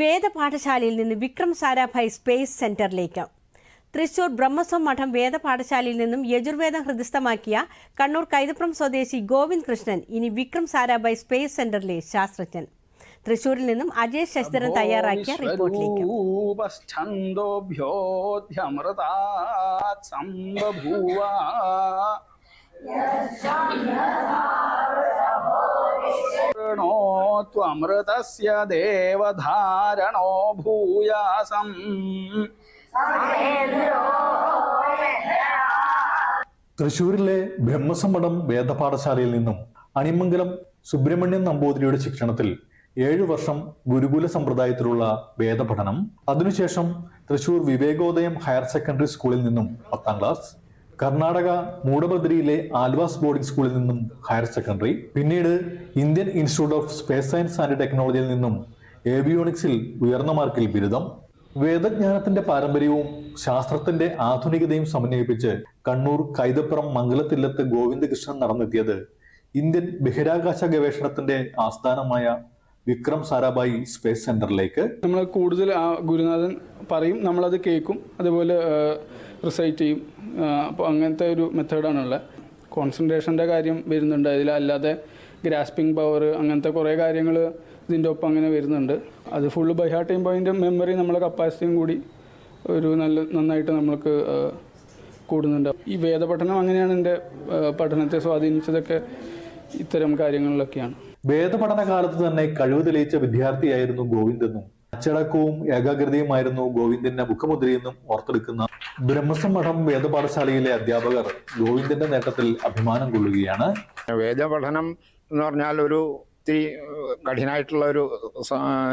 വേദപാഠശാലയിൽ നിന്ന് വിക്രം സാരാഭായ് സ്പേസ് സെന്ററിലേക്ക്. തൃശൂർ ബ്രഹ്മസ്വം മഠം വേദപാഠശാലയിൽ നിന്നും യജുർവേദം ഹൃദയസ്ഥമാക്കിയ കണ്ണൂർ കൈതപ്രം സ്വദേശി ഗോവിന്ദ് കൃഷ്ണൻ ഇനി വിക്രം സാരാഭായ് സ്പേസ് സെന്ററിലെ ശാസ്ത്രജ്ഞൻ. തൃശൂരിൽ നിന്നും അജയ് ശശിധരൻ തയ്യാറാക്കിയ റിപ്പോർട്ടിലേക്ക്. ദേവധാരണോ ഭൂയാസം. തൃശൂരിലെ ബ്രഹ്മസമ്മടം വേദപാഠശാലയിൽ നിന്നും അണിമംഗലം സുബ്രഹ്മണ്യൻ നമ്പൂതിരിയുടെ ശിക്ഷണത്തിൽ ഏഴു വർഷം ഗുരുകുല സമ്പ്രദായത്തിലുള്ള വേദപഠനം. അതിനുശേഷം തൃശൂർ വിവേകോദയം ഹയർ സെക്കൻഡറി സ്കൂളിൽ നിന്നും പത്താം ക്ലാസ്. കർണാടക മൂടബദ്രിയിലെ ആൽവാസ് ബോർഡിംഗ് സ്കൂളിൽ നിന്നും ഹയർ സെക്കൻഡറി പിന്നീട് Indian institute of space science and ടെക്നോളജിയിൽ നിന്നും ഏവിയോണിക്സിൽ ഉയർന്ന മാർക്കിൽ ബിരുദം. വേദജ്ഞാനത്തിന്റെ പാരമ്പര്യവും ശാസ്ത്രത്തിന്റെ ആധുനികതയും സമന്വയിപ്പിച്ച് കണ്ണൂർ കൈതപ്പുറം മംഗലത്തില്ലത്ത് ഗോവിന്ദകൃഷ്ണൻ നടന്നെത്തിയത് ഇന്ത്യൻ ബഹിരാകാശ ഗവേഷണത്തിന്റെ ആസ്ഥാനമായ വിക്രം സാരാഭായി സ്പേസ് സെന്ററിലേക്ക്. നമ്മൾ കൂടുതൽ ആ ഗുരുനാഥൻ പറയും നമ്മളത് കേൾക്കും അതുപോലെ റിസൈറ്റ് ചെയ്യും. അപ്പോൾ അങ്ങനത്തെ ഒരു മെത്തേഡാണുള്ളത് കോൺസെൻട്രേഷന്റെ കാര്യം വരുന്നുണ്ട്. അതിൽ അല്ലാതെ ഗ്രാസ്പിംഗ് പവർ അങ്ങനത്തെ കുറേ കാര്യങ്ങൾ ഇതിന്റെ ഒപ്പം അങ്ങനെ വരുന്നുണ്ട്. അത് ഫുള്ള് ബൈഹാർട്ട് ചെയ്യുമ്പോൾ അതിന്റെ മെമ്മറി നമ്മളെ കപ്പാസിറ്റിയും കൂടി ഒരു നല്ല നന്നായിട്ട് നമ്മൾക്ക് കൂടുന്നുണ്ട്. ഈ വേദപഠനം അങ്ങനെയാണ് എന്റെ പഠനത്തെ സ്വാധീനിച്ചതൊക്കെ ഇത്തരം കാര്യങ്ങളിലൊക്കെയാണ്. വേദപഠന കാലത്ത് തന്നെ കഴിവ് തെളിയിച്ച വിദ്യാർത്ഥിയായിരുന്നു ഗോവിന്ദെന്നും അച്ചടക്കവും ഏകാഗ്രതയുമായിരുന്നു ഗോവിന്ദന്റെ മുഖമുദ്രയെന്നും ഓർത്തെടുക്കുന്ന ബ്രഹ്മസമ്മഠം വേദപാഠശാലയിലെ അധ്യാപകർ ഗോവിന്ദന്റെ നേട്ടത്തിൽ അഭിമാനം കൊള്ളുകയാണ്. വേദപഠനം എന്ന് പറഞ്ഞാൽ ഒരു ഒത്തിരി കഠിനായിട്ടുള്ള കഠിനമായിട്ടുള്ള ഒരു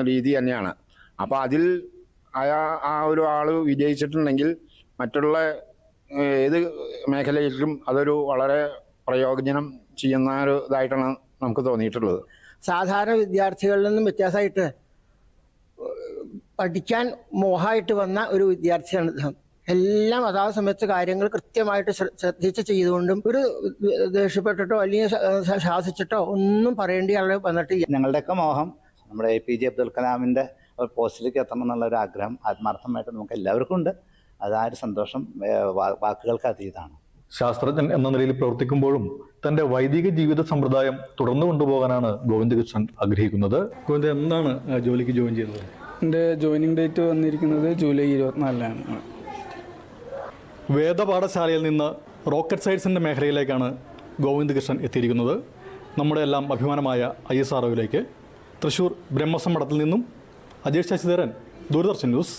രീതി തന്നെയാണ്. അപ്പോൾ അതിൽ അയാ ആ ഒരു ആൾ വിജയിച്ചിട്ടുണ്ടെങ്കിൽ മറ്റുള്ള ഏത് മേഖലയിലും അതൊരു വളരെ പ്രയോജനം ചെയ്യുന്ന ഒരു ഇതായിട്ടാണ് നമുക്ക് തോന്നിയിട്ടുള്ളത്. സാധാരണ വിദ്യാർത്ഥികളിൽ നിന്നും വ്യത്യാസമായിട്ട് പഠിക്കാൻ മോഹമായിട്ട് വന്ന ഒരു വിദ്യാർത്ഥിയാണ് ഇദ്ദേഹം എല്ലാം അതാത് സമയത്ത് കാര്യങ്ങൾ കൃത്യമായിട്ട് ശ്ര- ശ്രദ്ധിച്ച് ചെയ്തുകൊണ്ടും ഒരു ദേഷ്യപ്പെട്ടിട്ടോ അല്ലെങ്കിൽ ശാസിച്ചിട്ടോ ഒന്നും പറയേണ്ടി ആളെ വന്നിട്ടില്ല. ഞങ്ങളുടെയൊക്കെ മോഹം നമ്മുടെ എ പി ജെ അബ്ദുൽ കലാമിന്റെ ഒരു പോസ്റ്റിലേക്ക് എത്തണം എന്നുള്ള ഒരു ആഗ്രഹം ആത്മാർത്ഥമായിട്ട് നമുക്ക് എല്ലാവർക്കും ഉണ്ട്. അത് ആ ഒരു സന്തോഷം വാക്കുകൾക്ക് അതീതാണ് ശാസ്ത്രജ്ഞൻ എന്ന നിലയിൽ പ്രവർത്തിക്കുമ്പോഴും തന്റെ വൈദിക ജീവിത സമ്പ്രദായം തുടർന്നു കൊണ്ടുപോകാനാണ് ഗോവിന്ദകൃഷ്ണൻ ആഗ്രഹിക്കുന്നത്. ഗോവിന്ദ എന്താണ് ജോലിക്ക് ജോയിൻ ചെയ്തത് എന്റെ ജോയിനിങ് ഡേറ്റ് വന്നിരിക്കുന്നത് ജൂലൈ ഇരുപത്തിനാലിലാണ് വേദപാഠശാലയിൽ നിന്ന് റോക്കറ്റ് സയൻസിന്റെ മേഖലയിലേക്കാണ് ഗോവിന്ദകൃഷ്ണൻ എത്തിയിരിക്കുന്നത്. നമ്മുടെ എല്ലാം അഭിമാനമായ ഐ എസ് ആർഒയിലേക്ക് തൃശൂർ ബ്രഹ്മസം മഠത്തിൽ നിന്നും അജേഷ് ശശിധരൻ ദൂരദർശൻ ന്യൂസ്.